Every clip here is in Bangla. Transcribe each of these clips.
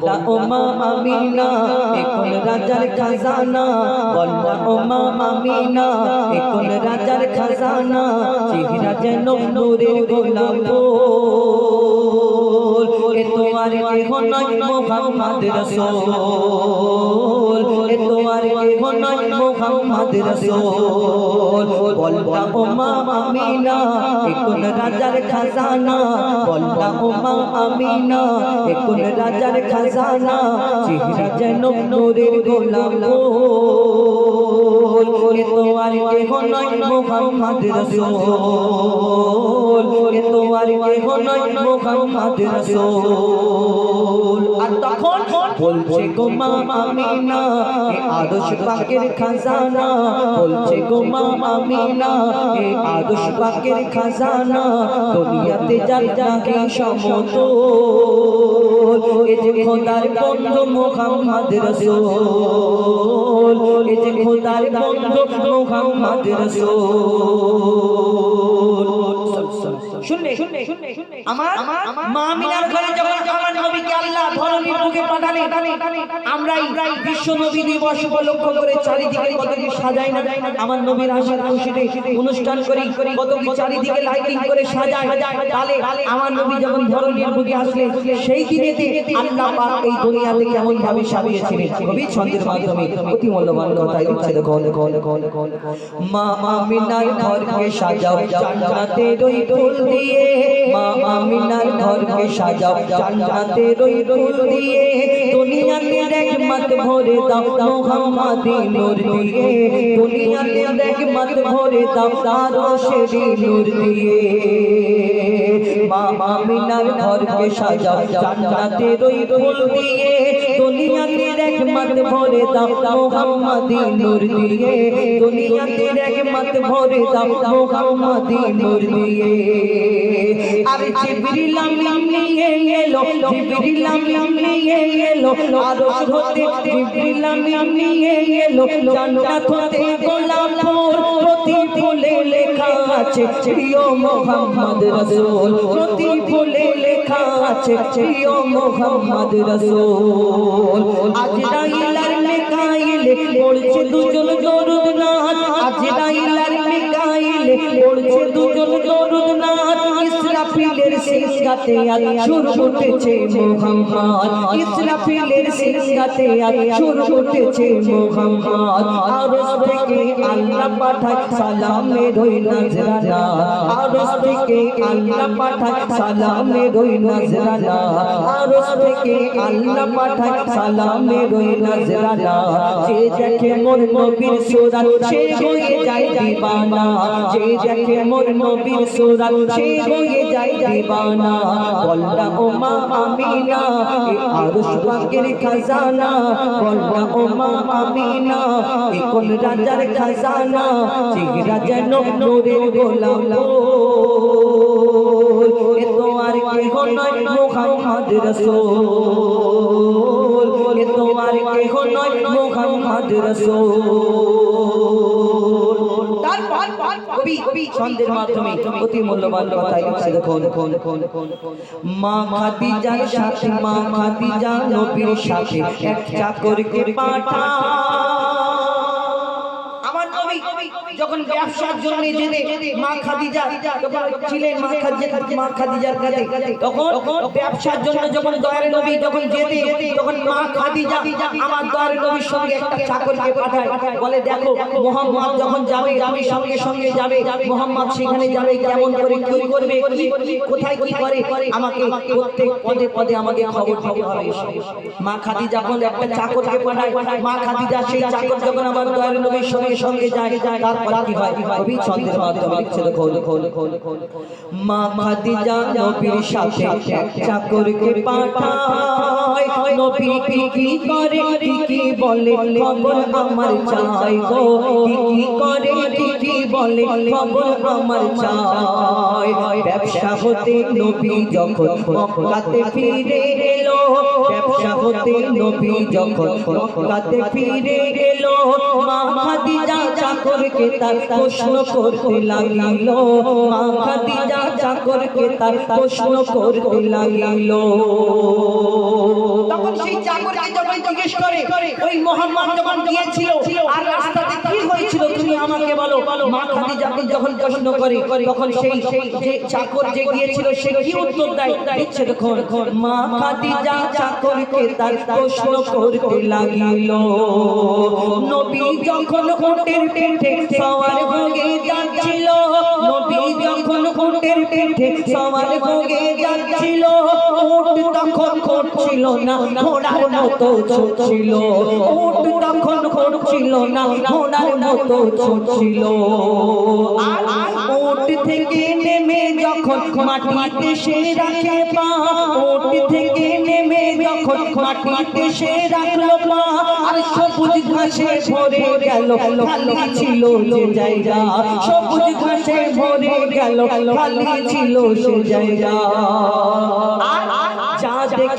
বললা ও মা আমিনা এখন রাজার খাজানা। বললা ও মা আমিনা এখন রাজার খাজানা। চেহারা যেন গোলাপ এ তোমার কেহ নয় মোহাম্মদ রসূল। এ তোমার কেহ নয় মোহাম্মদ রসূল। বললা ও মা আমিনা, এখন রাজার খাজানা। বললা ও মা আমিনা, এখন রাজার খাজানা। চেহারা যেন নূরের গোলাপ এ তোমার কেহ নয় মোহাম্মদ রসূল। তোমার কেহ নয় মোহাম্মদ রসূল। আর তখন বলছে গো মা আমিনা এ আদর্শ পাকের খাজানা। বলছে গো মা আমিনা এ আদর্শ পাকের খাজানা। দুনিয়াতে যার যাকে সমতল। এ যে খোদার বন্ধু মোহাম্মদ রসূল। এ যে খোদার বন্ধু মোহাম্মদ রসূল। শুনলে আমার মা আমিনার ঘরে যখন আমার নবীকে আল্লাহ ধরনীর বুকে পাঠালেন আমরাই বিশ্ব নবী দিবস উপলক্ষ করে চারিদিকে কত কি সাজাই না আমার নবীর আসার খুশিতে অনুষ্ঠান করি কত কি চারিদিকে লাইটিং করে সাজায় তাহলে আমার নবী যখন ধরনীর বুকে আসলেন সেই দিনেতে আল্লাহ পাক এই দুনিয়াতে কেমন ভাবে সাজিয়েছিলেন কবি ছন্দের মাধ্যমে অতি মূল্যবান কথা দেখো দেখো মা আমিনার ঘরকে সাজাও জান্নাতের ওই ফুল দিয়ে মা আমিনার ঘরকে সাজাও। জান্নাতের ওই ফুল দিয়ে দুনিয়াতে রহমত ভরে দাও মোহাম্মদি নূর দিয়ে। দুনিয়াতে রহমত ভরে দাও তারো শেরি নূর দিয়ে। মা আমিনার ঘরকে সাজাও জান্নাতের ওই ফুল দিয়ে দুনিয়াতে রহমত ভরে দাও মোহাম্মদি নূর দিয়ে দুনিয়াতে রহমত ভরে দাও মোহাম্মদি নূর দিয়ে আরে জিবরিল আমিন নিয়ে এলো জিবরিল আমিন নিয়ে এলো আরশ হতে জিবরিল আমিন নিয়ে এলো জান্নাত হতে গোলাপ ফুল প্রতি ফুলে লেখা আছে, প্রিয় মোহাম্মদ রসুল। প্রতি ফুলে লেখা আছে, প্রিয় মোহাম্মদ রসুল। আজ রাইলার লেখা এলে পড়ছে দুজন দরুদ ইসরাফিলের সিংহাতে আজ সুর উঠেছে মোহাম্মদ। ইসরাফিলের সিংহাতে আজ সুর উঠেছে মোহাম্মদ। আরশ থেকে আল্লাহ পাঠায় সালামের ওই নজরানা। আরশ থেকে আল্লাহ পাঠায় সালামের ওই নজরানা। আরশ থেকে আল্লাহ পাঠায় সালামের ওই নজরানা। যে দেখে মোর নবীর সুরাত সে হয়ে যায় দিবানা। যে দেখে মোর নবীর সুরাত সে হয়ে যায় দিবানা বলনা ও মা আমিনা, এ আরশ পাকের খাজানা বলনা ও মা আমিনা, এ কোন রাজার খাজানা, চেহারা যেন নূরের গোলাম এ তো আর কেহ নয় মোহাম্মদ রাসূল। এ তো আর কেহ নয় মোহাম্মদ রাসূল। কবি ছন্দের মাধ্যমে অতি মূল্যবান কথা লিখছে দেখুন মা খাদিজার সাথে মা খাদিজা নবীর সাথে এক চাকরকে পাঠা যখন ব্যবসার জন্য যেতে মা খাদিজা যখন ছিলেন, মা খাদিজা, মা খাদিজার কাছে, তখন ব্যবসার জন্য যখন দয়ার নবী যখন যেতে, তখন মা খাদিজা আমার দয়ার নবীর সঙ্গে একটা চাকরকে পাঠায়। বলে, দেখো, মোহাম্মদ যখন যাবে আমি সঙ্গে সঙ্গে যাবে, মোহাম্মদ সেখানে যাবে, কেমন করে, কি করবে কোথায় কি করে, আমাকে প্রত্যেক পদে পদে আমাকে খবর দিতে হবে মা খাদিজা যখন একটা চাকরকে পাঠায়। মা খাদিজা সেই চাকর যখন আমার দয়ার নবীর সঙ্গে সঙ্গে যায়, তারপর কি হয়? কবি ছন্দের ব্যবসা হতে নবী যখন ফিরে এলো। ব্যবসা হতে নবী যখন ফিরে এলো। মা চাকরকে তার প্রশ্ন করতে লাগিল। মা খাদিজা চাকরকে তার প্রশ্ন করতে লাগিল। তখন সেই চাকরকে যখন জিজ্ঞেস করে ওই মোহাম্মদ যখন গিয়েছিল আর রাস্তাতে কি হয়েছিল তুমি আমাকে বলো? মা খাদিজা যখন প্রশ্ন করে তখন সেই যে চাকর যে গিয়েছিল সে কি উত্তর দেয়? দিচ্ছে দেখুন। মা খাদিজা চাকরকে তার প্রশ্ন করতে লাগিল। নবী যখন উটের পিঠে সওয়ার হয়ে যাচ্ছিল নবী উটের পিঠে সবার হয়ে যাচ্ছিল। উট তখন করছিল না, ঘোড়ার মতো ছুটছিল। উট তখন করছিল না, ঘোড়ার মতো ছুটছিল। উট থেকে নেমে যখন মাটিতে সে রাখে পা উট থেকে নেমে যখন মাটিতে সে রাখল পা, আর সবুজ ঘাসে ভরে গেল, খালি ছিল যে জায়গা। সবুজ ঘাসে ভরে গেল, খালি ছিল সে জায়গা।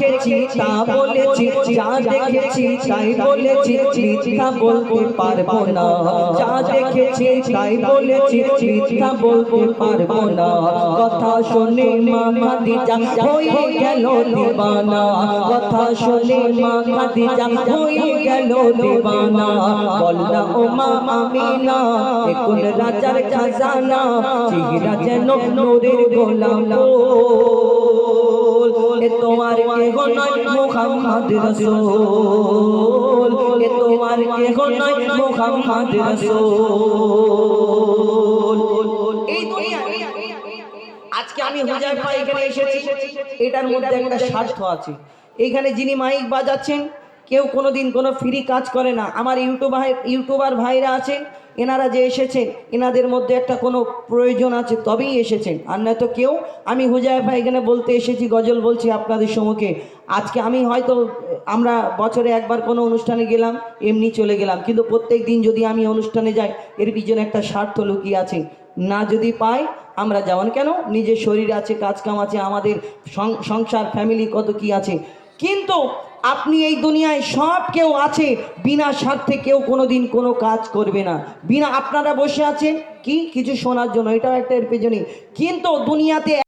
দেখেছি তা বলেছি যা দেখেছি তাই বলেছি মিথ্যা বলতে পারব না। যা দেখেছি তাই বলেছি মিথ্যা বলতে পারব না। কথা শুনে মা খাদিজা হয়ে গেল দিবানা। কথা শুনে মা খাদিজা হয়ে গেল দিবানা। বলনা ও মা আমিনা এখন রাজার খাজানা চেহারা যেন নূরের গোলাম এ তোমার কেহ নয় মুহাম্মদ এ তোমার কেহ নয় মুহাম্মদ এই দুনিয়ায় আজকে আমি হুজাইফা এখানে এসেছি। এটার মধ্যে একটা স্বার্থ আছে। এখানে যিনি মাইক বাজাচ্ছেন, কেউ কোনোদিন কোনো ফ্রি কাজ করে না। আমার ইউটিউবার ইউটিউবার ভাইরা আছেন এনারা যে এসেছেন, এনাদের মধ্যে একটা কোনো প্রয়োজন আছে, তবেই এসেছেন। আর না তো কেউ, আমি হুজাইফা এখানে বলতে এসেছি, গজল বলছি আপনাদের সম্মুখে। আজকে আমি হয়তো, আমরা বছরে একবার কোনো অনুষ্ঠানে গেলাম, এমনি চলে গেলাম। কিন্তু প্রত্যেক দিন যদি আমি অনুষ্ঠানে যাই, এর পিছনে একটা স্বার্থ লুকিয়ে আছে। না যদি পাই, আমরা যেমন কেন, নিজের শরীর আছে, কাজ কাম আছে, আমাদের সংসার ফ্যামিলি কত কি আছে। কিন্তু আপনি এই দুনিয়ায় সব কেউ আছে, বিনা স্বার্থে কেউ কোনো দিন কোনো কাজ করবে না। বিনা, আপনারা বসে আছেন? কি? কিছু শোনার জন্য, এটাও একটা এর পেছনে। কিন্তু দুনিয়াতে